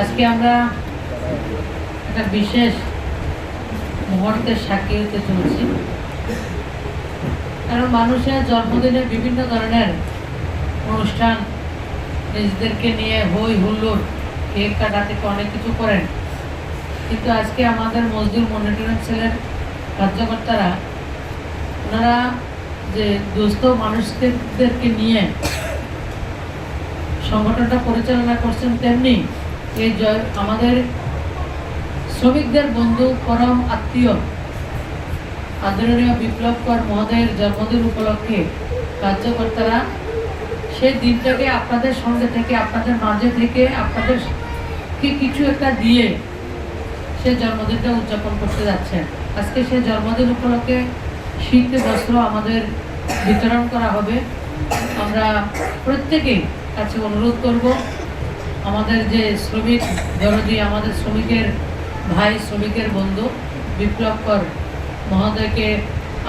আজকে আমরা একটা বিশেষ মুহূর্তের সাক্ষী হতে চলছি। কারণ মানুষের জন্মদিনে বিভিন্ন ধরনের অনুষ্ঠান নিজেদেরকে নিয়ে হই হুল্লোড়, কেক কাটা থেকে অনেক কিছু করেন। কিন্তু আজকে আমাদের মজদুর মনিটরিং সেলের কার্যকর্তারা, ওনারা যে দুস্থ মানুষদেরকে নিয়ে সংগঠনটা পরিচালনা করছেন তেমনি এই আমাদের শ্রমিকদের বন্ধু, পরম আত্মীয়, আদরণীয় বিপ্লব কর মহোদয়ের জন্মদিন উপলক্ষে কার্যকর্তারা সেই দিনটাকে আপনাদের সঙ্গে থেকে, আপনাদের মাঝে থেকে আপনাদেরকে কিছু একটা দিয়ে সে জন্মদিনটা উদযাপন করতে যাচ্ছেন। আজকে সে জন্মদিন উপলক্ষে শীত বস্ত্র আমাদের বিতরণ করা হবে। আমরা প্রত্যেকেই কাছে অনুরোধ করব আমাদের যে শ্রমিক দরদি, আমাদের শ্রমিকের ভাই, শ্রমিকের বন্ধু বিপ্লব কর মহোদয়কে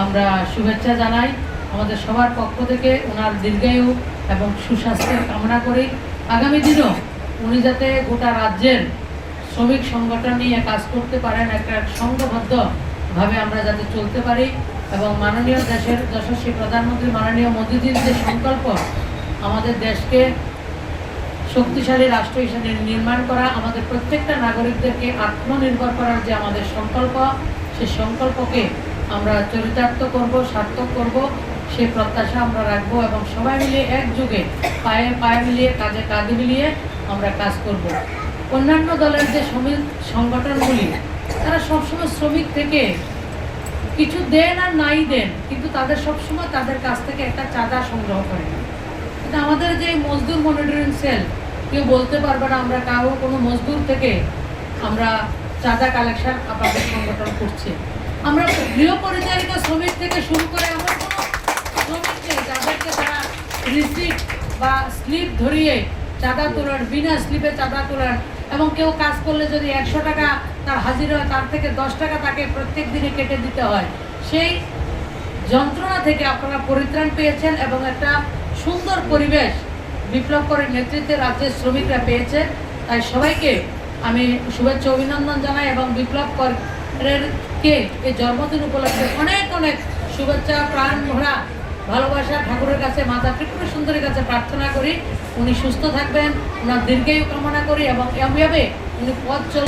আমরা শুভেচ্ছা জানাই। আমাদের সবার পক্ষ থেকে ওনার দীর্ঘায়ু এবং সুস্বাস্থ্যের কামনা করি। আগামী দিনও উনি যাতে গোটা রাজ্যের শ্রমিক সংগঠন নিয়ে কাজ করতে পারেন, একটা সংঘবদ্ধভাবে আমরা যাতে চলতে পারি এবং মাননীয় দেশের যশস্বী প্রধানমন্ত্রী মাননীয় মোদীজির যে সংকল্প, আমাদের দেশকে শক্তিশালী রাষ্ট্র হিসেবে নির্মাণ করা, আমাদের প্রত্যেকটা নাগরিকদেরকে আত্মনির্ভর করার যে আমাদের সংকল্প, সেই সংকল্পকে আমরা চরিতার্থ করব, সার্থক করব সেই প্রত্যাশা আমরা রাখব এবং সবাই মিলিয়ে একযোগে পায়ে পায়ে মিলিয়ে কাজে কাঁধ মিলিয়ে আমরা কাজ করব। অন্যান্য দলের যে শ্রমিক সংগঠনগুলি, তারা সবসময় শ্রমিক থেকে কিছু দেন আর নাই দেন, কিন্তু তাদের সবসময় তাদের কাছ থেকে একটা চাঁদা সংগ্রহ করে। কিন্তু আমাদের যে মজদুর মনিটরিং সেল কেউ বলতে পারবে না, আমরা কারও কোনো মজদুর থেকে আমরা চাঁদা কালেকশন আপনাদের সংগঠন করছি। আমরা গৃহ পরিচালিকা শ্রমিক থেকে শুরু করে এমন কোনো শ্রমিক যাদেরকে তারা রিসিপ্ট বা স্লিপ ধরিয়ে চাঁদা তোলার, বিনা স্লিপে চাঁদা তোলার, এবং কেউ কাজ করলে যদি একশো টাকা তার হাজির হয়, তার থেকে দশ টাকা তাকে প্রত্যেক দিনে কেটে দিতে হয়। সেই যন্ত্রণা থেকে আপনারা পরিত্রাণ পেয়েছেন এবং একটা সুন্দর পরিবেশ বিপ্লব করের নেতৃত্বে রাজ্যের শ্রমিকরা পেয়েছে। তাই সবাইকে আমি শুভেচ্ছা অভিনন্দন জানাই এবং বিপ্লব করের কে এই জন্মদিন উপলক্ষে অনেক অনেক শুভেচ্ছা, প্রাণ ভরা ভালোবাসা, ঠাকুরের কাছে, মাতা ত্রিপুরা সুন্দরীর কাছে প্রার্থনা করি। উনি সুস্থ থাকবেন, ওনার দীর্ঘায়ু কামনা করি এবং এভাবে উনি পথ চল